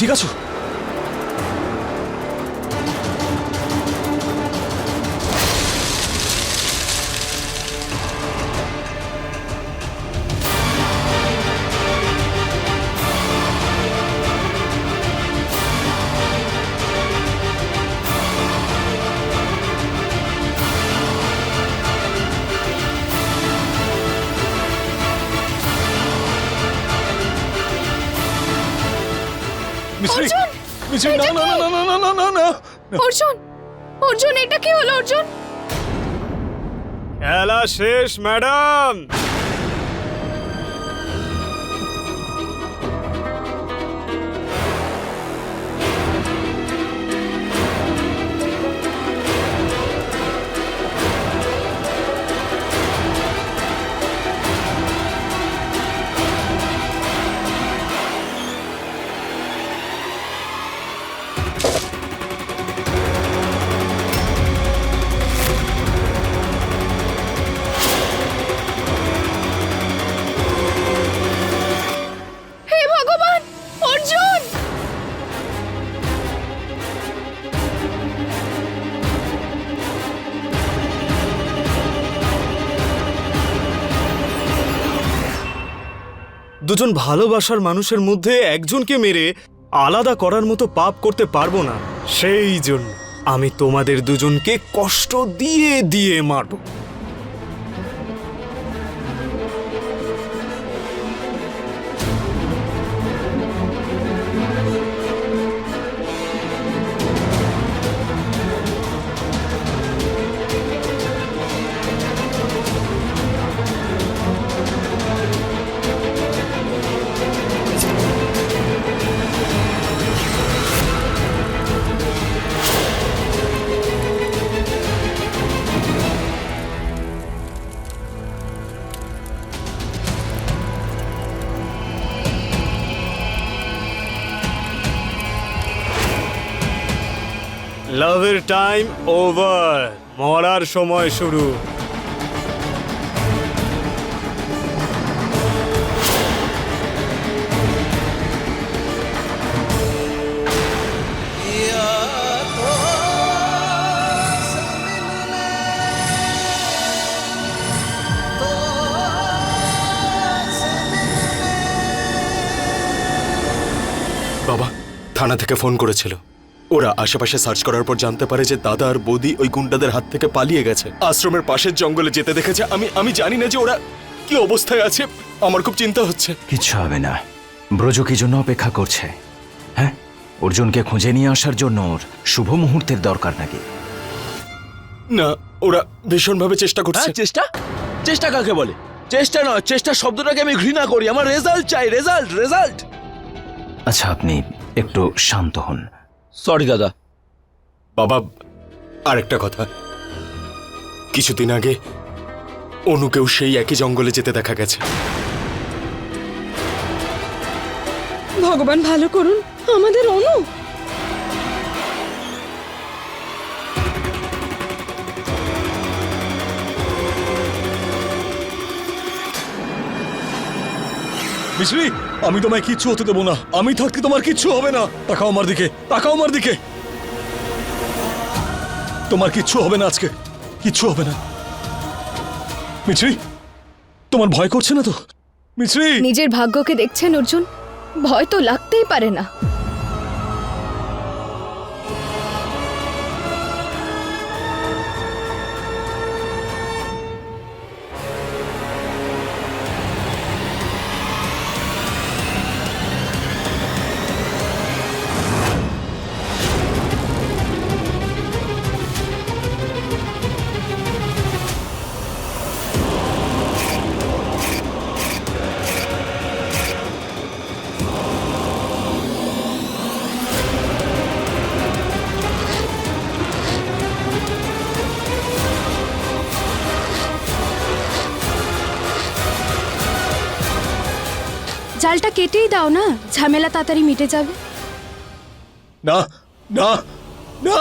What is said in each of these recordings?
মিশ্রি তুমি ঠিক আছো মিশ্রি অর্জুন! মিশ্রি না? না না না না না না। অর্জুন! অর্জুন এটা কি হলো অর্জুন? খেলা শেষ ম্যাডাম! দুজন ভালোবাসার মানুষের মধ্যে একজনকে মেরে আলাদা করার মতো পাপ করতে পারব না। সেই জন্য আমি তোমাদের দুজনকে কষ্ট দিয়ে দিয়ে মারবো। টাইম ওভার মরার সময় শুরু। বাবা থানা থেকে ফোন করেছিল। ওরা আশেপাশে সার্চ করার পর জানতে পারে যে দাদা আর বৌদি ওই গুন্ডাদের হাত থেকে পালিয়ে গেছে। আশ্রমের পাশের জঙ্গলে যেতে দেখেছে আমি আমি জানি না যে ওরা কি অবস্থায় আছে আমার খুব চিন্তা হচ্ছে। কিচ্ছু হবে না। ব্রজ কি জন্য অপেক্ষা করছে? হ্যাঁ? অর্জুনকে খুঁজে নিয়ে আসার জন্য ওর শুভ মুহূর্তের দরকার নাকি? না ওরা ভীষণভাবে চেষ্টা করছে। হ্যাঁ চেষ্টা? চেষ্টা কাকে বলে? চেষ্টা নয় চেষ্টা শব্দটাকে আমি ঘৃণা করি। আমার রেজাল্ট চাই রেজাল্ট রেজাল্ট আচ্ছা আপনি একটু শান্ত হন। সরি দাদা। বাবা আরেকটা কথা। কিছুদিন আগে অনুকেও সেই একই জঙ্গলে যেতে দেখা গেছে। ভগবান ভালো করুন আমাদের অনু। মিশ্রি আমি তোমায় কিচ্ছু হতে দেবো না। আমি থাকতে তোমার কিচ্ছু হবে না। তাকাও আমার দিকে, তাকাও আমার দিকে। তোমার কিচ্ছু হবে না আজকে। কিচ্ছু হবে না। মিছরি, তোমার ভয় করছে না তো? মিছরি! নিজের ভাগ্যকে দেখছেন অর্জুন? ভয় তো লাগতেই পারে না। জালটা কেটেই দাও না ঝামেলা তাড়াতাড়ি মিটে যাবে। না না না।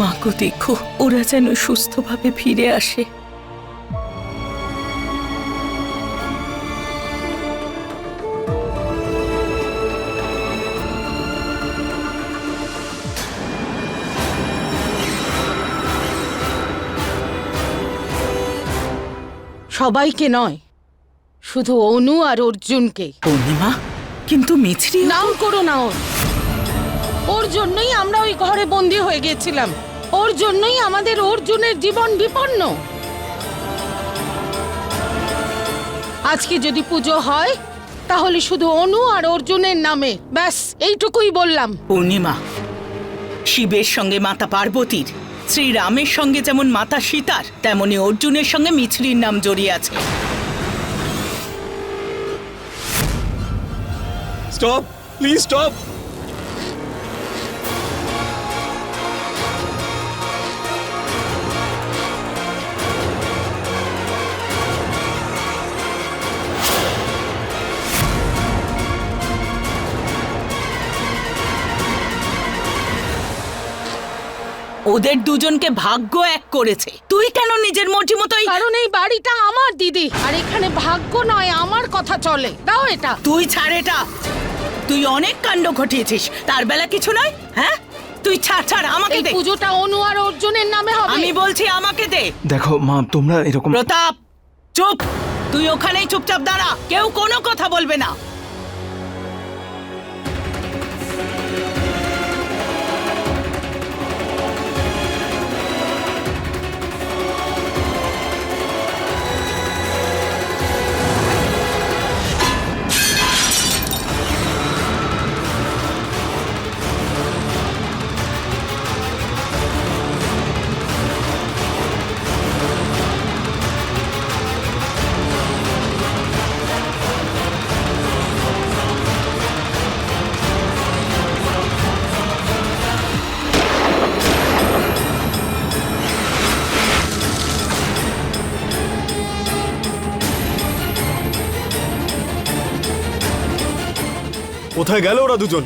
মাকে দেখো ওরা যেন সুস্থভাবে ফিরে আসে। সবাইকে নয় শুধু অনু আর অর্জুনকে। পূর্ণিমা কিন্তু মিছরি নাম করো না ওর। ওর জন্যই আমরা ওই ঘরে বন্দি হয়ে গেছিলাম। ওর জন্যই আমাদের অর্জুনের জীবন বিপন্ন। আজকে যদি পুজো হয় তাহলে শুধু অনু আর অর্জুনের নামে। ব্যাস এইটুকুই বললাম। পূর্ণিমা শিবের সঙ্গে মাতা পার্বতীর শ্রীরামের সঙ্গে যেমন মাতা সীতার, তেমনি অর্জুনের সঙ্গে মিছরির নাম জড়িয়ে আছে। Stop, please stop. ওদের দুজনকে ভাগ্য এক করেছে। তুই কেন নিজের মর্জি মতোই কারণ এই বাড়িটা আমার দিদি। আর এখানে ভাগ্য নয় আমার কথা চলে। দাও এটা। তুই ছাড় এটা। তুই অনেক কাণ্ড ঘটিয়েছিস। তার বেলা কিছু নয় হ্যাঁ? তুই ছাড় ছাড় আমাকে এই দে। পুজোটা অনু আর অর্জুনের নামে হবে। আমি বলছি আমাকে দে। দেখো মা তোমরা এরকম প্রতাপ চুপ। তুই ওখানেই চুপচাপ দাঁড়া। কেউ কোনো কথা বলবে না। কোথায় গেল ওরা দুজন?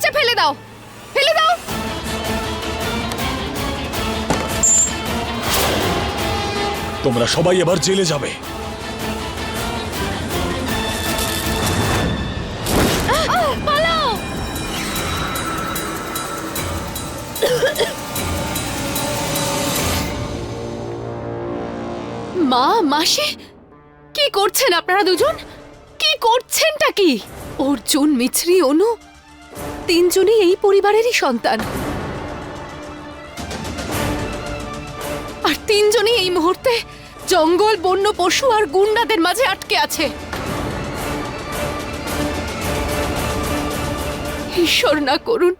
নিচে ফেলে দাও। ফেলে দাও। তোমরা সবাই এবার জেলে যাবে। মা মাসি কি করছেন আপনারা দুজন? কি করছেনটা কি? অর্জুন মিছরি অনু তিনজনই এই পরিবারেরই সন্তান। আর তিনজনই এই মুহূর্তে জঙ্গল, বন্য পশু আর গুন্ডাদের মাঝে আটকে আছে। ঈশ্বর না করুন,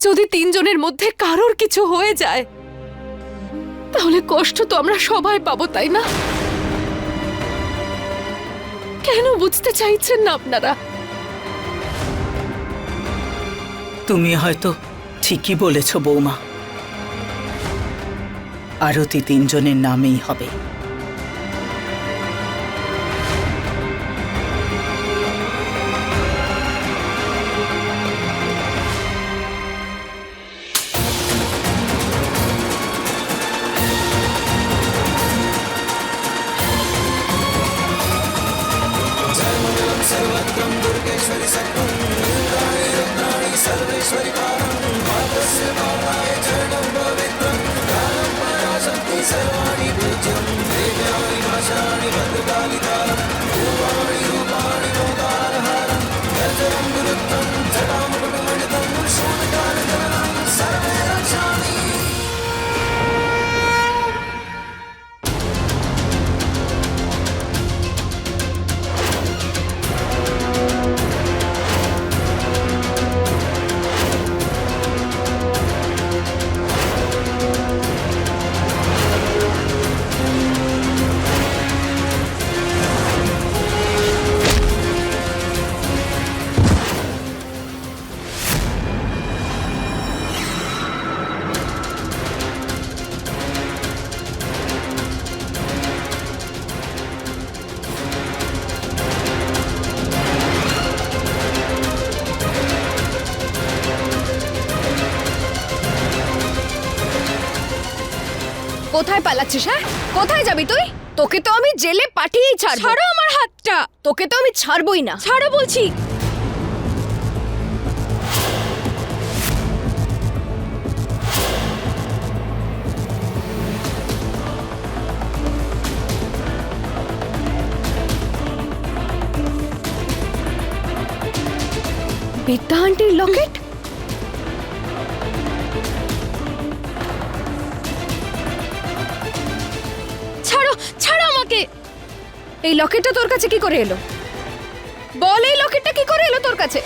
যদি তিনজনের মধ্যে কারোর কিছু হয়ে যায়, তাহলে কষ্ট তো আমরা সবাই পাবো, তাই না? কেন বুঝতে চাইছেন না আপনারা? তুমি হয়তো ঠিকই বলেছ বৌমা। আরতি তিনজনের নামেই হবে। কোথায় পালাচ্ছিস হ্যাঁ? কোথায় যাবি তুই? তোকে তো আমি জেলে পাঠিয়েই ছাড়বো। ছাড়ো আমার হাতটা। তোকে তো আমি ছাড়বই না। ছাড়ো বলছি। বিদ্যা আন্টির লকেট আমাকে? এই লকেটটা তোর কাছে কি করে এলো? বল এই লকেটটা কি করে এলো তোর কাছে?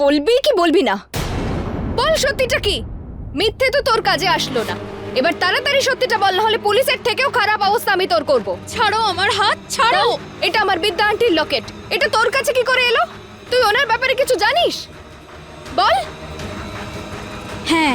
বলবি কি বলবি না? বল সত্যিটা কি? মিথ্যে তো তোর কাজে আসলো না। এবার তাড়াতাড়ি সত্যিটা বল না হলে পুলিশের থেকেও খারাপ অবস্থা আমি তোর করব। ছাড়ো আমার হাত ছাড়ো! এটা আমার বিদ্যা আন্টির লকেট। এটা তোর কাছে কি করে এলো? তুই ওনার ব্যাপারে কিছু জানিস? বল। হ্যাঁ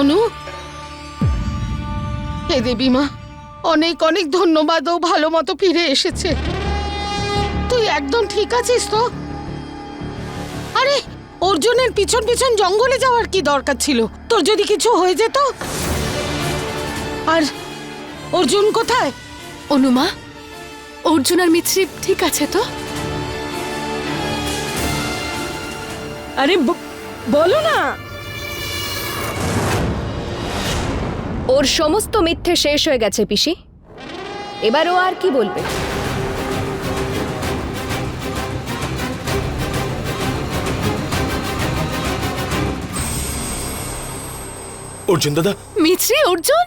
অনু। হে দেবী মা অনেক অনেক ধন্যবাদ ও ভালো মতো ফিরে এসেছে। তুই একদম ঠিক আছিস তো? আরে অর্জুনের পিছন পিছন জঙ্গলে যাওয়ার কি দরকার ছিল? তোর যদি কিছু হয়ে যেত? আর অর্জুন কোথায়? অনুমা অর্জুন আর মিছরি ঠিক আছে তো? আরে বলো না। ওর সমস্ত মিথ্যে শেষ হয়ে গেছে পিসি। এবার ও আর কি বলবে? অর্জুন দাদা। মিছরি অর্জুন!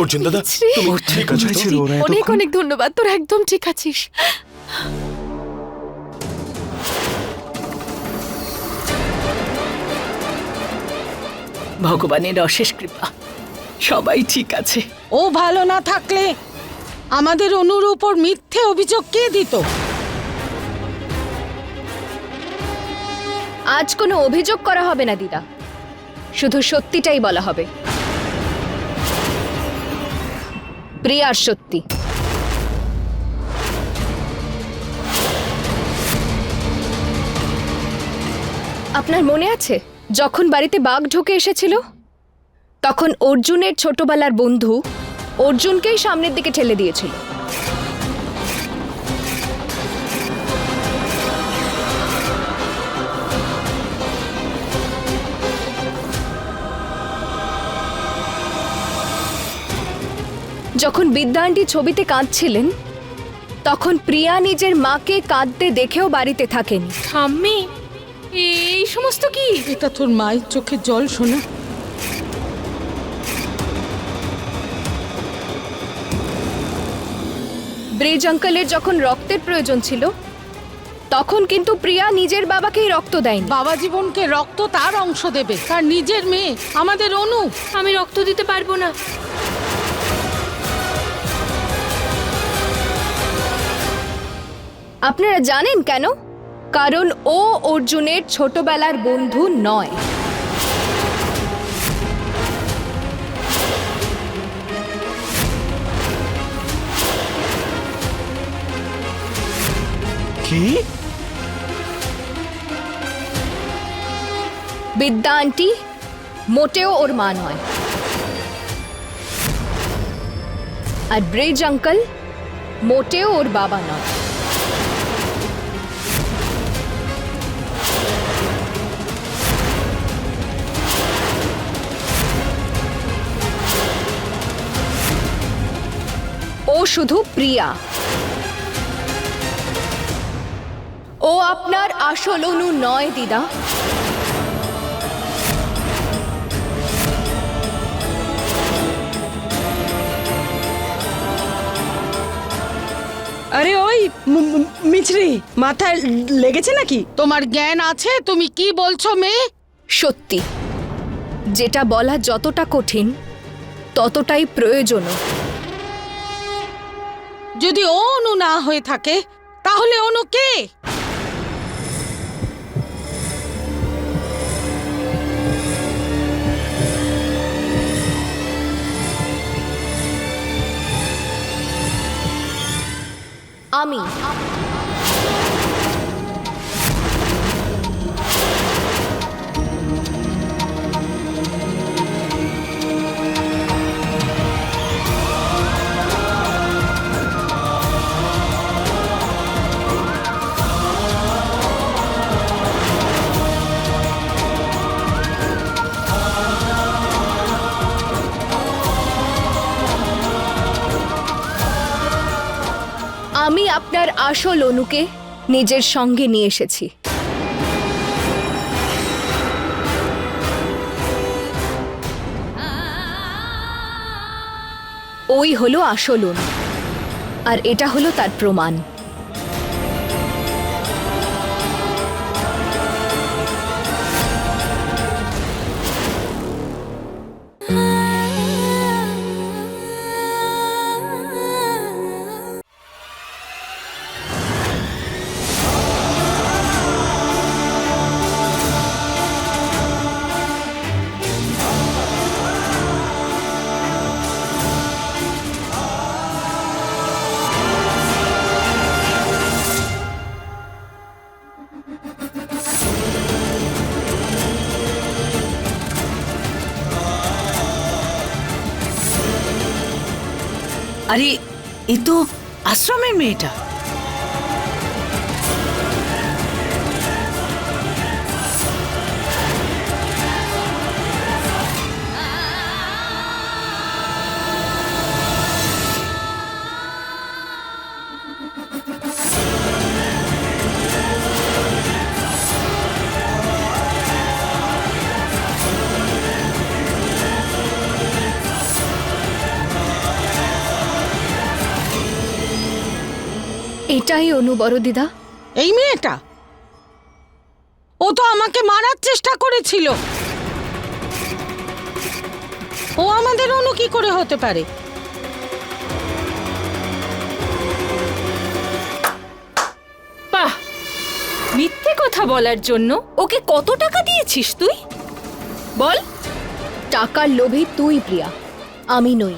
অর্জুন দাদা তুমি ঠিক আছো? অনেক অনেক ধন্যবাদ তোর একদম ঠিক আছিস। ভগবানের অশেষ কৃপা। সবাই ঠিক আছে। ও ভালো না থাকলে আমাদের অনুর উপর মিথ্যে অভিযোগ কে দিত? আজ কোনো অভিযোগ করা হবে না দিদা। শুধু সত্যিটাই বলা হবে। প্রিয়ার সত্যি। আপনার মনে আছে? যখন বাড়িতে বাঘ ঢুকে এসেছিল, তখন অর্জুনের ছোটবেলার বন্ধু অর্জুনকেই সামনের দিকে ঠেলে দিয়েছিল। যখন বিদ্যা আন্টি ছবিতে কাঁদছিলেন, তখন প্রিয়া নিজের মাকে কাঁদতে দেখেও বাড়িতে থাকেন। এই সমস্ত কি? এটা তোর মায়ের চোখে জল শোনা। ব্রিজ আঙ্কেলের যখন রক্তের প্রয়োজন ছিল তখন কিন্তু প্রিয়া নিজের বাবাকেই রক্ত দেয়নি। বাবা জীবনকে রক্ত তার অংশ দেবে তার নিজের মেয়ে আমাদের অনু। আমি রক্ত দিতে পারব না। আপনারা জানেন কেন? কারণ ও অর্জুনের ছোটবেলার বন্ধু নয়। কি? বিদ্যা আন্টি মোটেও ওর মা নয়। আর ব্রিজ আঙ্কল মোটেও ওর বাবা নয়। ও শুধু প্রিয়া। ও আপনার আসল অনু নয় দিদা। আরে ওই মিছরি মাথায় লেগেছে নাকি? তোমার জ্ঞান আছে তুমি কি বলছো মেয়ে? সত্যি যেটা বলা যতটা কঠিন ততটাই প্রয়োজনও যদি অনু না হয়ে থাকে তাহলে অনু কে? আমি। আমি আপনার আসল অনুকে নিজের সঙ্গে নিয়ে এসেছি। ওই হলো আসল অনু। আর এটা হলো তার প্রমাণ। আরে এ তো আশ্রমের মেয়েটা। এটাই অনু বড় দিদা। এই মেয়েটা? ও তো আমাকে মারার চেষ্টা করেছিল। ও আমাদের অনু কি করে হতে পারে? বাহ! মিথ্যে কথা বলার জন্য ওকে কত টাকা দিয়েছিস তুই? বল। টাকার লোভে তুই প্রিয়া আমি নই।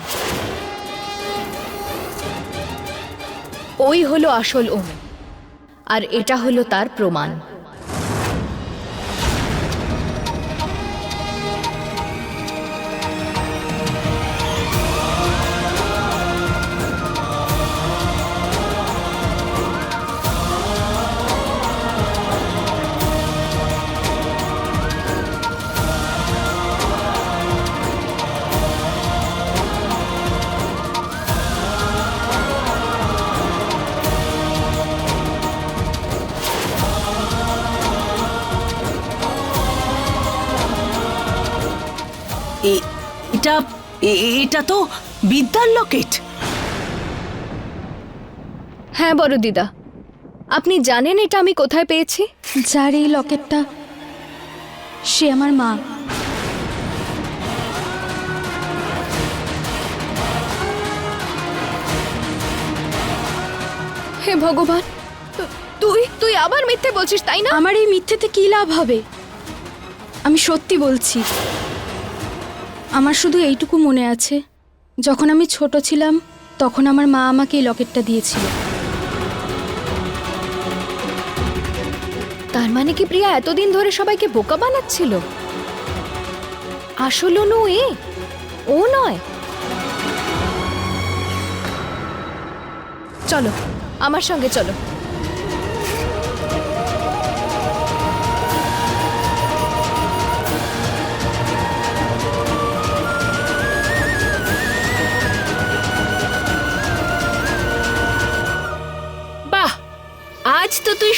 ওই হলো আসল অনু আর এটা হলো তার প্রমাণ। এটা এ- এটা তো বিদ্যার লকেট। হ্যাঁ বড় দিদা। আপনি জানেন এটা আমি কোথায় পেয়েছি? যার এই লকেটটা সে আমার মা। হে ভগবান তু- তুই তুই আবার মিথ্যে বলছিস তাই না? আমার এই মিথ্যেতে কি লাভ হবে? আমি সত্যি বলছি। আমার শুধু এইটুকু মনে আছে। যখন আমি ছোট ছিলাম, তখন আমার মা আমাকে এই লকেটটা দিয়েছিল। তার মানে কি প্রিয়া এতদিন ধরে সবাইকে বোকা বানাচ্ছিল? আসল অনু এ? ও নয়? চলো, আমার সঙ্গে চলো।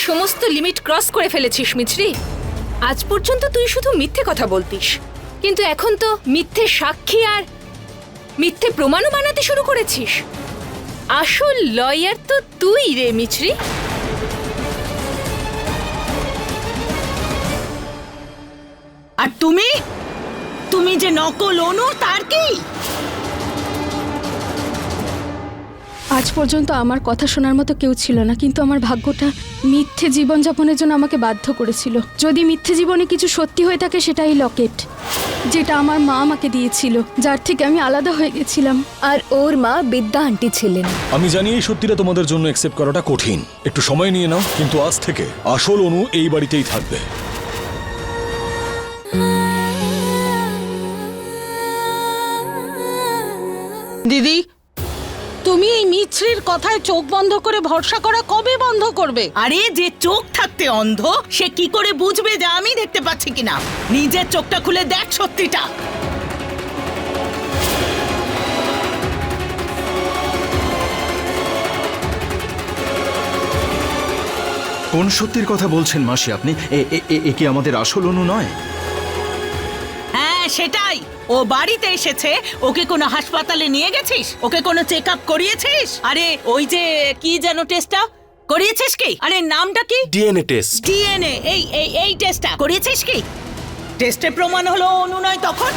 সমস্ত লিমিট ক্রস করে ফেলেছিস, মিছরি। আজ পর্যন্ত তুই শুধু মিথ্যে কথা বলতিস। কিন্তু এখন তো মিথ্যে সাক্ষী আর মিথ্যে প্রমাণও বানাতে শুরু করেছিস। আসল লয়ার তো তুই রে, মিছরি। আর তুমি? তুমি যে নকল অনু তার কি? আজ পর্যন্ত আমার কথা শোনার মতো কেউ ছিল না কিন্তু আমার ভাগ্যটা মিথ্যে জীবনযাপনের জন্য আমাকে বাধ্য করেছিল। যদি মিথ্যে জীবনে কিছু সত্যি হয়ে থাকে সেটাই লকেট যেটা আমার মা আমাকে দিয়েছিল যার থেকে আমি আলাদা হয়ে গেছিলাম। আর ওর মা বিদ্যা আন্টি ছিলেন। আমি জানি এই সত্যিটা তোমাদের জন্য অ্যাকসেপ্ট করাটা কঠিন। একটু সময় নিয়ে নাও কিন্তু আজ থেকে আসল অনু এই বাড়িতেই থাকবে। দিদি তুমি এই মিছরির কথায় চোখ বন্ধ করে ভরসা করা কবে বন্ধ করবে? আরে যে চোখ থাকতে অন্ধ সে কি করে বুঝবে যে আমি দেখতে পাচ্ছি কিনা? নিজের চোখটা খুলে দেখ সত্যিটা। কোন সত্যির কথা বলছেন মাসি আপনি? এ- এ- এ- এ কি আমাদের আসল অনু নয় হ্যাঁ সেটাই। ও বাড়িতে এসেছে? ওকে কোনো হাসপাতালে নিয়ে গেছিস? ওকে কোনো চেক আপ করিয়েছিস? আরে ওই যে কি যেন টেস্টটা করিয়েছিস কি? আরে নামটা কি? ডিএনএ টেস্ট ডিএনএ এই এই এই টেস্টটা করিয়েছিস কি? টেস্টে প্রমাণ হলো অনুনয় তখন?